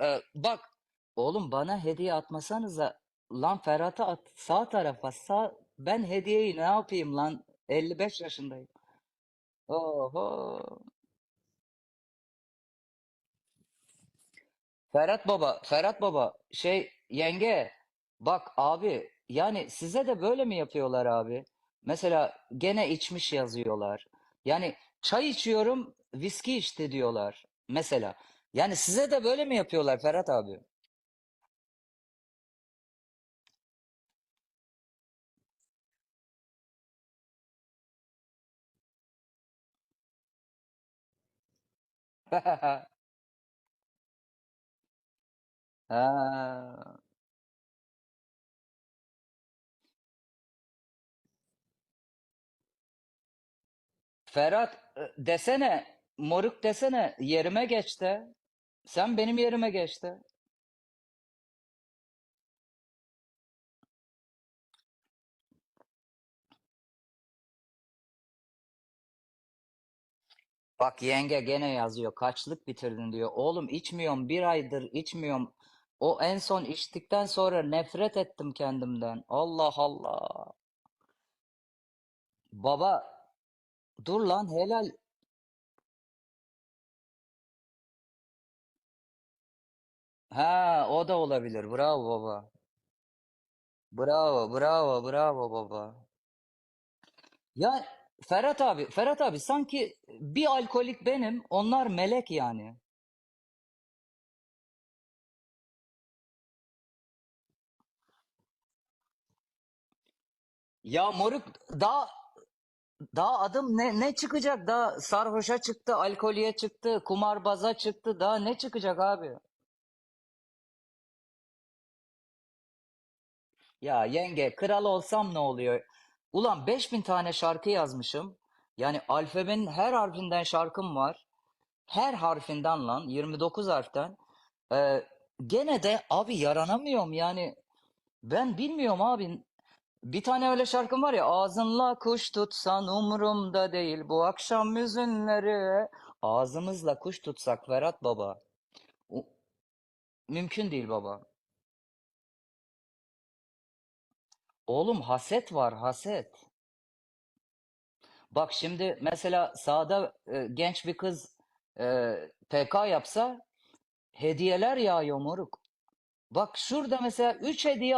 e, bak oğlum bana hediye atmasanıza lan Ferhat'a at sağ tarafa sağ ben hediyeyi ne yapayım lan 55 yaşındayım. Oho. Ferhat Baba, Ferhat Baba, şey yenge, bak abi, yani size de böyle mi yapıyorlar abi? Mesela gene içmiş yazıyorlar. Yani çay içiyorum, viski içti diyorlar. Mesela. Yani size de böyle mi yapıyorlar Ferhat abi? Ha. Ferhat e, desene, moruk desene, yerime geç de. Sen benim yerime geç de. Bak yenge gene yazıyor. Kaçlık bitirdin diyor. Oğlum içmiyorum. Bir aydır içmiyorum. O en son içtikten sonra nefret ettim kendimden. Allah Allah. Baba dur lan helal. Ha o da olabilir. Bravo baba. Bravo bravo bravo baba. Ya Ferhat abi Ferhat abi sanki bir alkolik benim. Onlar melek yani. Ya moruk daha Daha adım ne ne çıkacak? Daha sarhoşa çıktı, alkolye çıktı, kumarbaza çıktı. Daha ne çıkacak abi? Ya yenge, kral olsam ne oluyor? Ulan 5000 tane şarkı yazmışım. Yani alfabenin her harfinden şarkım var. Her harfinden lan 29 harften. Ee, gene de abi yaranamıyorum yani. Ben bilmiyorum abi. Bir tane öyle şarkım var ya ağzınla kuş tutsan umurumda değil bu akşam hüzünleri ağzımızla kuş tutsak Ferhat baba U- mümkün değil baba. Oğlum haset var haset. Bak şimdi mesela sağda e, genç bir kız e, PK yapsa hediyeler yağıyor moruk. Bak şurada mesela 3 hediye